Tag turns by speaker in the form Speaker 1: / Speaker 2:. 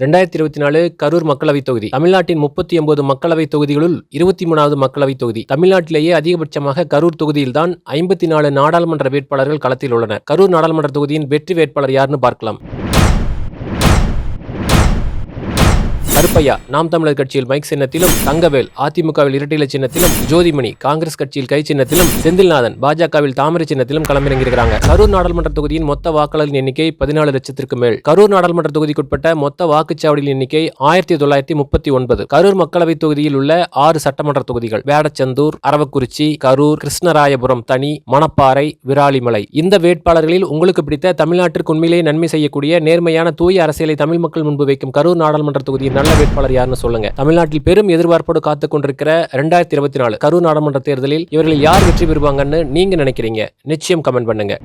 Speaker 1: ரெண்டாயிரத்தி இருபத்தி நாலு கரூர் மக்களவைத் தொகுதி. தமிழ்நாட்டின் முப்பத்தி ஒன்பது மக்களவைத் தொகுதிகளுள் இருபத்தி மூணாவது மக்களவைத் தொகுதி. தமிழ்நாட்டிலேயே அதிகபட்சமாக கரூர் தொகுதியில்தான் ஐம்பத்தி நாலு நாடாளுமன்ற வேட்பாளர்கள் களத்தில் உள்ளனர். கரூர் நாடாளுமன்ற தொகுதியின் வெற்றி வேட்பாளர் யாருன்னு பார்க்கலாம். கருப்பையா நாம் தமிழர் கட்சியில் மைக் சின்னத்திலும் தங்கவேல் அதிமுகவில் இரட்டிலை சின்னத்திலும் ஜோதிமணி காங்கிரஸ் கட்சியில் கை சின்னத்திலும் செந்தில்நாதன் பாஜகவில் தாமரை சின்னத்திலும் களமிறங்கியிருக்கிறாங்க. கரூர் நாடாளுமன்ற தொகுதியின் மொத்த வாக்காளர்களின் எண்ணிக்கை பதினாலு லட்சத்திற்கு மேல். கரூர் நாடாளுமன்ற தொகுதிக்குட்பட்ட மொத்த வாக்குச்சாவடியின் எண்ணிக்கை ஆயிரத்தி தொள்ளாயிரத்தி முப்பத்தி ஒன்பது. கரூர் மக்களவைத் தொகுதியில் உள்ள ஆறு சட்டமன்ற தொகுதிகள் வேடச்சந்தூர் அரவக்குறிச்சி கரூர் கிருஷ்ணராயபுரம் தனி மணப்பாறை விராலிமலை. இந்த வேட்பாளர்களில் உங்களுக்கு பிடித்த தமிழ்நாட்டிற்கு உண்மையிலேயே நன்மை செய்யக்கூடிய நேர்மையான தூய அரசியலை தமிழ் மக்கள் முன்பு வைக்கும் கரூர் நாடாளுமன்ற தொகுதியின் நல்ல வேட்பாளர் யாருன்னு சொல்லுங்க. தமிழ்நாட்டில் பெரும் எதிர்பார்ப்போடு காத்துக் கொண்டிருக்கிற ரெண்டாயிரத்தி இருபத்தி நாலு கரூர் நாடாளுமன்ற தேர்தலில் இவர்கள் யார் வெற்றி பெறுவாங்கன்னு நீங்க நினைக்கிறீங்க? நிச்சயம் கமெண்ட் பண்ணுங்க.